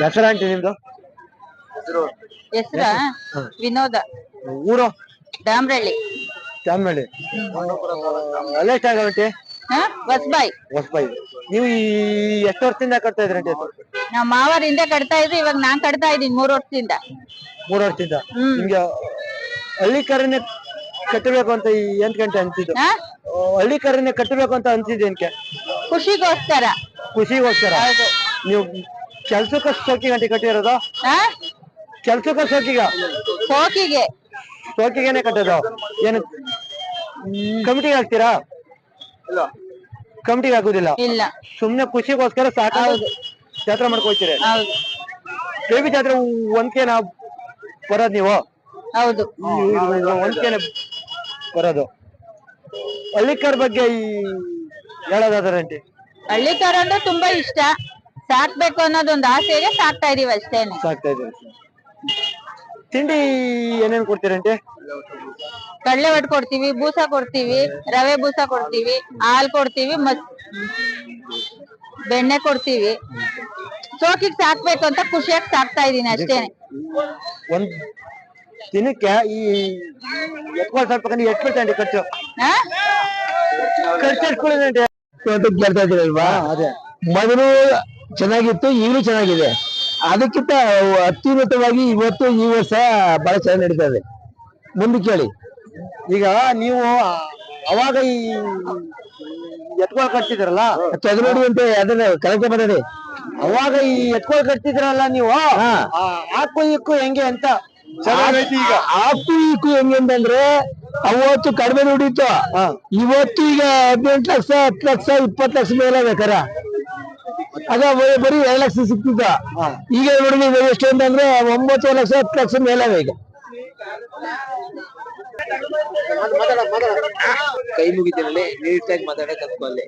ಹೆಸರು ಆಂಟಿ ನಿಮ್ದು? ಹೆಸರ? ವಿನೋದ. ಊರು? ಡಾಮ್ರಳ್ಳಿ ಚಾಮನಹಳ್ಳಿ ಅಲ್ಲೇ ಎಷ್ಟ ಆಂಟಿ? ಹೊಸಬಾಯಿ. ಹೊಸಬಾಯಿ. ನೀವು ಈ ಎಷ್ಟು ವರ್ಷದಿಂದ ಕಟ್ತಾ ಇದ್ರಿ ಆಂಟಿ ನಾವ್ ಮಾವರಿಂದ ಕಟ್ತಾ ಇದ್ವಿ ಇವಾಗ ನಾನ್ ಕಟ್ತಾ ಇದೀನಿ ಮೂರು ವರ್ಷದಿಂದ. ಮೂರು ವರ್ಷದಿಂದ? ಹ್ಮ್. ನಿಮ್ಗೆ ಹಳ್ಳಿ ಕರನೆ ಕಟ್ಟಬೇಕು ಅಂತ ಈ ಎಂಟ್ ಗಂಟೆ ಅನ್ಸಿದ್ದು ಹಾ? ಹಳ್ಳಿ ಕರನೆ ಕಟ್ಟಬೇಕು ಅಂತ ಅನ್ಸಿದ್ದು ಏನಕ್ಕೆ? ಖುಷಿಗೋಸ್ಕರ. ಖುಷಿಗೋಸ್ಕರ? ಹೌದು. ನೀವು ಕೆಲ್ಸಕ್ಕೆ ಸೋಕಿ ಗಂಟೆ ಕಟ್ಟಿರೋದು? ಹಾ ಕೆಲ್ಸಕ್ಕೆ ಸೋಕಿಗ? ಸೋಕಿಗೆ. ಸೋಕಿಗೆನೆ ಕಟ್ಟೋದು ಏನು ಕಮಿಟಿಗೆ ಹಾಕ್ತೀರಾ? ಕಮಿಟಿಗೆ ಹಾಕುದಿಲ್ಲ? ಇಲ್ಲ. ಸುಮ್ನೆ ಖುಷಿಗೋಸ್ಕರ ಸಾಕಾಗ ಜಾತ್ರೆ ಮಾಡ್ಕೊಳ್ತೀರಿ. ಹೌದು. ಬೇಬಿ ಜಾತ್ರೆ ಒಂದ್ಕೇನ ಬರೋದ್ ನೀವು? ಹೌದು. ಒಂದ್ಕೆನೆ ಬರೋದು. ಹಳ್ಳಿಕರ್ ಬಗ್ಗೆ ಈ ಹೇಳೋದಾದ್ರೆ ಆಂಟಿ. ಹಳ್ಳಿಕಾರ ಅಂದ್ರೆ ತುಂಬಾ ಇಷ್ಟ. ಸಾಕ್ಬೇಕು ಅನ್ನೋದೊಂದು ಆಸೆಗೆ ಸಾಕ್ತಾ ಇದೀವಿ ಅಷ್ಟೇನೆ. ಸಾಕ್ತಾ ಇದ್ದೀರಿ ತಿಂಡಿ ಏನೇನ್ ಕೊಡ್ತೀರಂತೆ ಕಡಲೆ ಒಟ್ಟು ಕೊಡ್ತೀವಿ ಬೂಸ ಕೊಡ್ತೀವಿ ರವೆ ಬೂಸ ಕೊಡ್ತೀವಿ ಹಾಲ್ ಕೊಡ್ತೀವಿ ಮತ್ ಬೆಣ್ಣೆ ಕೊಡ್ತೀವಿ. ಸೋಕಿಗ್ ಸಾಕ್ಬೇಕು ಅಂತ ಖುಷಿಯಾಗಿ ಸಾಕ್ತಾ ಇದೀನಿ ಅಷ್ಟೇನೆ. ಒಂದ್ ದಿನಕ್ಕೆ ಈ ಎತ್ಕೊಳ್ ಸಾಕ್ಬೇಕಂದ್ರೆ ಎಷ್ಟು ಬೀಳ್ತಾ ಆಂಟಿ ಖರ್ಚು? ಹಾ ಖರ್ಚು ಎಷ್ಟು ಕೇಳ್ತಾ ಇದ್ದೀರಲ್ವಾ? ಅದೇ. ಮೊದಲು ಚೆನ್ನಾಗಿತ್ತು ಈಗಲೂ ಚೆನ್ನಾಗಿದೆ. ಅದಕ್ಕಿಂತ ಅತ್ಯುನ್ನತವಾಗಿ ಇವತ್ತು ಈ ವರ್ಷ ಬಹಳ ಚೆನ್ನಾಗಿ ನಡೀತಾ ಇದೆ. ಮುಂದೆ ಕೇಳಿ. ಈಗ ನೀವು ಅವಾಗ ಈ ಎತ್ಕೊಳ್ ಕಟ್ತಿದ್ರಲ್ಲ? ಚದುರಡಿ ಅಂತ ಅದನ್ನ ಕರೆಕ್ಟ್ ಮಾತಾಡಿ ಅವಾಗ ಈ ಎತ್ಕೊಳ್ ಕಟ್ತಿದ್ರಲ್ಲ ನೀವು? ಹಾಕು ಇಕ್ಕು ಹೆಂಗೆ ಅಂತ. ಈಗ. ಆಕು ಹೆಂಗೆ ಅಂತಂದ್ರೆ ಅವತ್ತು ಕಡಿಮೆ ದುಡಿತು ಹಾ. ಇವತ್ತು ಈಗ ಹದಿನೆಂಟು ಲಕ್ಷ ಹತ್ತು ಲಕ್ಷ ಇಪ್ಪತ್ತು ಲಕ್ಷ ಮೇಲೆ ಬೇಕಾರ ಬ- ಬರೀ ಎರಡು ಲಕ್ಷ ಸಿಕ್ತಿದ್ದ. ಈಗ ನೋಡಿದ್ರೆ ಎಷ್ಟು ಅಂತಂದ್ರೆ ಒಂಬತ್ತು ಲಕ್ಷ ಹತ್ತು ಲಕ್ಷ ಮೇಲೆ ಈಗ. ಕೈ ಮುಗಿದಿರಲಿ ನೀಟಾಗಿ ಮಾತಾಡಕ್ ಕಲ್ತ್ಕೊಳ್ಳಿ